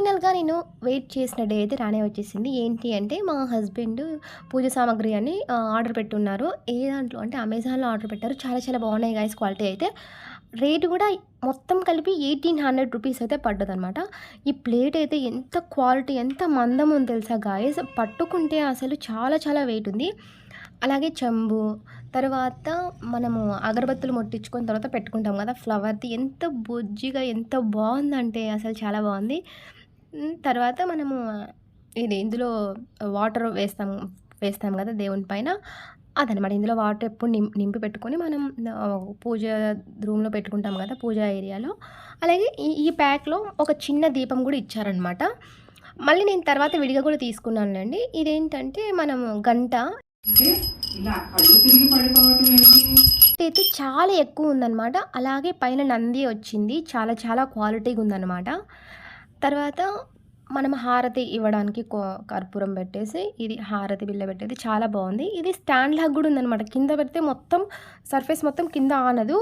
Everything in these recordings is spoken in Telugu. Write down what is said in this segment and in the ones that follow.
ఫైనల్గా నేను వెయిట్ చేసిన డే అయితే రానే వచ్చేసింది. ఏంటి అంటే మా హస్బెండ్ పూజ సామాగ్రి అని ఆర్డర్ పెట్టున్నారు. ఏ దాంట్లో అంటే అమెజాన్లో ఆర్డర్ పెట్టారు. చాలా చాలా బాగున్నాయి గాయస్ క్వాలిటీ అయితే. రేటు కూడా మొత్తం కలిపి ఎయిటీన్ హండ్రెడ్ రూపీస్ అయితే పడ్డదనమాట ఈ ప్లేట్ అయితే ఎంత క్వాలిటీ ఎంత మందం ఉంది తెలుసా గాయస్ పట్టుకుంటే అసలు చాలా చాలా వెయిట్ ఉంది. అలాగే చెంబు తర్వాత మనము అగరబత్తులు ముట్టించుకున్న తర్వాత పెట్టుకుంటాం కదా ఫ్లవర్ది ఎంత బుజ్జిగా ఎంత బాగుందంటే అసలు చాలా బాగుంది. తర్వాత మనము ఇది ఇందులో వాటర్ వేస్తాం వేస్తాం కదా దేవుని పైన. అదనమాట ఇందులో వాటర్ ఎప్పుడు నిం నింపి పెట్టుకొని మనం పూజ రూమ్లో పెట్టుకుంటాం కదా పూజా ఏరియాలో. అలాగే ఈ ఈ ప్యాక్లో ఒక చిన్న దీపం కూడా ఇచ్చారనమాట మళ్ళీ నేను తర్వాత విడిగా కూడా తీసుకున్నానులేండి. ఇదేంటంటే మనము గంట అయితే చాలా ఎక్కువ ఉందన్నమాట. అలాగే పైన నంది వచ్చింది. చాలా చాలా క్వాలిటీగా ఉందన్నమాట. తర్వాత మనం హారతి ఇవ్వడానికి కర్పూరం పెట్టేసి ఇది హారతి బిల్ల పెట్టేది చాలా బాగుంది. ఇది స్టాండ్ లాగా కూడా ఉందన్నమాట. కింద పెడితే మొత్తం సర్ఫేస్ మొత్తం కింద ఆనదు.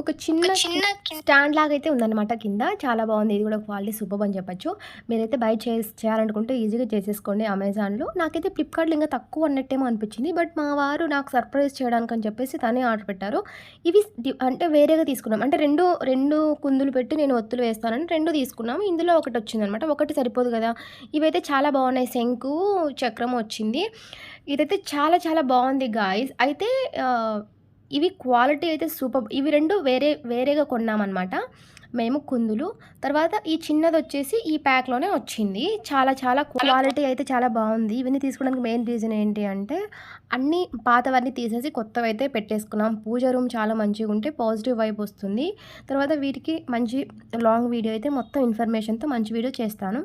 ఒక చిన్న చిన్న స్టాండ్ లాగా అయితే ఉందన్నమాట కింద. చాలా బాగుంది. ఇది కూడా క్వాలిటీ సూపర్ అని చెప్పొచ్చు. మీరైతే బై చే చేయాలనుకుంటే ఈజీగా చేసేసుకోండి అమెజాన్లో. నాకైతే ఫ్లిప్కార్ట్లో ఇంకా తక్కువ అన్నట్టేమో అనిపించింది. బట్ మా వారు నాకు సర్ప్రైజ్ చేయడానికి అని చెప్పేసి తనే ఆర్డర్ పెట్టారు. ఇవి అంటే వేరేగా తీసుకున్నాం. అంటే రెండు రెండు కుందులు పెట్టి నేను ఒత్తులు వేస్తానని రెండు తీసుకున్నాము. ఇందులో ఒకటి వచ్చిందనమాట ఒకటి సరిపోదు కదా. ఇవైతే చాలా బాగున్నాయి. శంకు చక్రం వచ్చింది. ఇదైతే చాలా చాలా బాగుంది గాయస్. అయితే ఇవి క్వాలిటీ అయితే సూపర్. ఇవి రెండు వేరే వేరేగా కొన్నామన్నమాట. మేము కుందులు. తర్వాత ఈ చిన్నది వచ్చేసి ఈ ప్యాక్లోనే వచ్చింది. చాలా చాలా క్వాలిటీ అయితే చాలా బాగుంది. ఇవన్నీ తీసుకోవడానికి మెయిన్ రీజన్ ఏంటి అంటే అన్నీ పాతవన్నీ తీసేసి కొత్తవి అయితే పెట్టేసుకున్నాం. పూజ రూమ్ చాలా మంచిగా ఉంటే పాజిటివ్ వైబ్ వస్తుంది. తర్వాత వీటికి మంచి లాంగ్ వీడియో అయితే మొత్తం ఇన్ఫర్మేషన్తో మంచి వీడియో చేస్తాను.